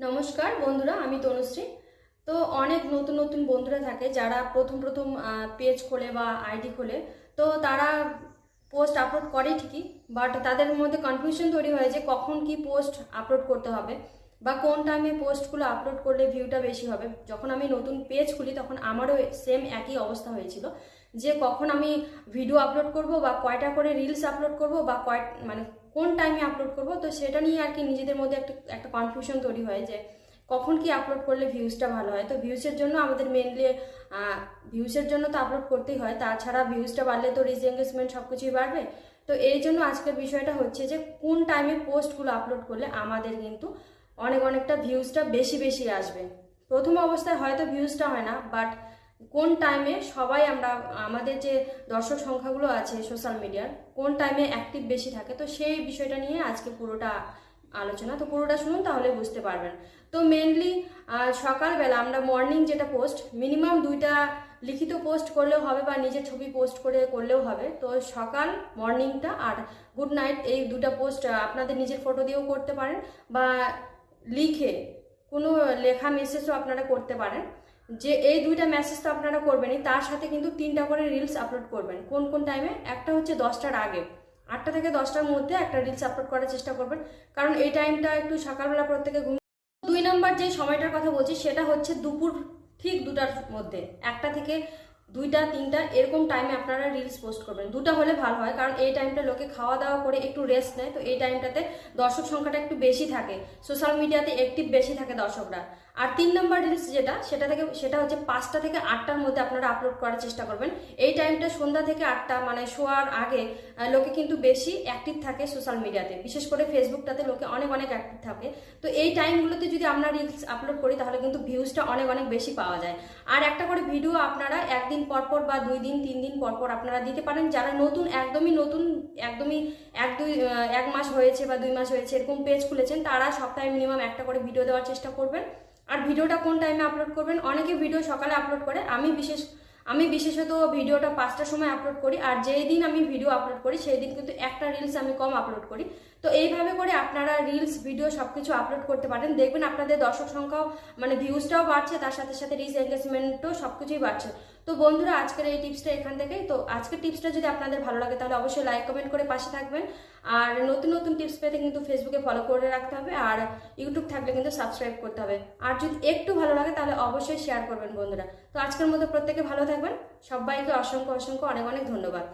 নমস্কার বন্ধুরা, আমি তনুশ্রী। তো অনেক নতুন নতুন বন্ধুরা থাকে যারা প্রথম প্রথম পেজ খোলে বা আইডি খোলে। তো তারা পোস্ট আপলোড করে ঠিকই বাট তাদের মধ্যে কনফিউশন তৈরি হয় যে কখন কি পোস্ট আপলোড করতে হবে বা কোন টাইমে পোস্টগুলো আপলোড করলে ভিউটা বেশি হবে। যখন আমি নতুন পেজ খুলি, তখন আমারও সেম একই অবস্থা হয়েছিল যে কখন আমি ভিডিও আপলোড করব বা কয়টা করে রিলস আপলোড করব বা কয় মানে টাইমে আপলোড করব? তো সেটা নিয়ে আর কি নিজেদের মধ্যে একটা একটা কনফিউশন তৈরি হয় যে কখন কি আপলোড করলে ভিউজটা ভালো হয়? তো ভিউজের জন্য আমাদের মেনলি ভিউসের জন্য তো আপলোড করতেই হয়। তাছাড়া ভিউজটা বাড়লে তো রিচ এঙ্গেজমেন্ট সব কিছুই বাড়বে। তো এই জন্য আজকের বিষয়টা হচ্ছে যে কোন টাইমে পোস্টগুলো আপলোড করলে আমাদের কিন্তু অনেক, অনেকটা ভিউজটা বেশি বেশি আসবে। প্রথম অবস্থায় হয়তো ভিউজটা হয় না বাট কোন টাইমে সবাই আমরা, আমাদের যে দর্শক সংখ্যাগুলো আছে সোশ্যাল মিডিয়ার কোন টাইমে অ্যাক্টিভ বেশি থাকে, তো সেই বিষয়টা নিয়ে আজকে পুরোটা আলোচনা। তো পুরোটা শুনুন, তাহলে বুঝতে পারবেন। তো মেনলি সকালবেলা আমরা মর্নিং যেটা পোস্ট মিনিমাম দুইটা লিখিত পোস্ট করলেও হবে বা নিজের ছবি পোস্ট করে করলেও হবে। তো সকাল মর্নিংটা আর গুড নাইট এই দুটা পোস্ট আপনাদের নিজের ফটো দিয়েও করতে পারেন বা লিখে কোনো লেখা মেসেজও আপনারা করতে পারেন। যে এই দুইটা মেসেজ তো আপনারা করবেনই, তার সাথে কিন্তু তিনটা করে রিলস আপলোড করবেন। কোন কোন টাইমে একটা হচ্ছে দশটার আগে। আটটা থেকে দশটার মধ্যে একটা রিলস আপলোড করার চেষ্টা করবেন। কারণ এই টাইমটা একটু সকালবেলা প্রত্যেকে ঘুম দুই নম্বর যে সময়টার কথা বলছি, সেটা হচ্ছে দুপুর ঠিক দুটার মধ্যে। একটা থেকে দুইটা, তিনটা, এরকম টাইমে আপনারা রিলস পোস্ট করবেন। দুটা হলে ভালো হয়, কারণ এই টাইমটা লোকে খাওয়া দাওয়া করে একটু রেস্ট নেয়। তো এই টাইমটাতে দর্শক সংখ্যাটা একটু বেশি থাকে। সোশ্যাল মিডিয়াতে অ্যাক্টিভ বেশি থাকে দর্শকরা। আর তিন নম্বর রিলস যেটা, সেটা থেকে, সেটা হচ্ছে পাঁচটা থেকে আটটার মধ্যে আপনারা আপলোড করার চেষ্টা করবেন। এই টাইমটা সন্ধ্যা থেকে আটটা মানে শোয়ার আগে লোকে কিন্তু বেশি অ্যাক্টিভ থাকে সোশ্যাল মিডিয়াতে বিশেষ করে ফেসবুকটাতে লোকে অনেক অনেক অ্যাক্টিভ থাকে। তো এই টাইমগুলোতে যদি আমরা রিলস আপলোড করি, তাহলে কিন্তু ভিউজটা অনেক অনেক বেশি পাওয়া যায়। আর একটা করে ভিডিও আপনারা একদিন পরপর বা দুই দিন, তিন দিন পরপর আপনারা দিতে পারেন। যারা নতুন, একদমই নতুন, একদমই এক, দুই এক মাস হয়েছে বা দুই মাস হয়েছে, এরকম পেজ খুলেছেন, তারা সপ্তাহে মিনিমাম একটা করে ভিডিও দেওয়ার চেষ্টা করবেন। আর ভিডিওটা কোন টাইমে আপলোড করবেন? অনেকে ভিডিও সকালে আপলোড করে। আমি বিশেষ, আমি বিশেষত ভিডিওটা পাঁচটার সময় আপলোড করি। আর যেই দিন আমি ভিডিও আপলোড করি, সেই দিন কিন্তু একটা রিলস আমি কম আপলোড করি। তো এইভাবে করে আপনারা রিলস ভিডিও সব কিছু আপলোড করতে পারেন। দেখবেন আপনাদের দর্শক সংখ্যাও মানে ভিউজটাও বাড়ছে, তার সাথে সাথে রিচ এঙ্গেজমেন্টও সব কিছুই বাড়ছে। তো বন্ধুরা, আজকের এই টিপসটা এখান থেকেই। তো আজকের টিপসটা যদি আপনাদের ভালো লাগে, তাহলে অবশ্যই লাইক কমেন্ট করে পাশে থাকবেন। আর নতুন নতুন টিপস পেতে কিন্তু ফেসবুকে ফলো করে রাখতে হবে। আর ইউটিউব থাকলে কিন্তু সাবস্ক্রাইব করতে হবে। আর যদি একটু ভালো লাগে, তাহলে অবশ্যই শেয়ার করবেন বন্ধুরা। তো আজকের মতো প্রত্যেকে ভালো থাকবেন। সবাইকে অসংখ্য অসংখ্য অনেক অনেক ধন্যবাদ।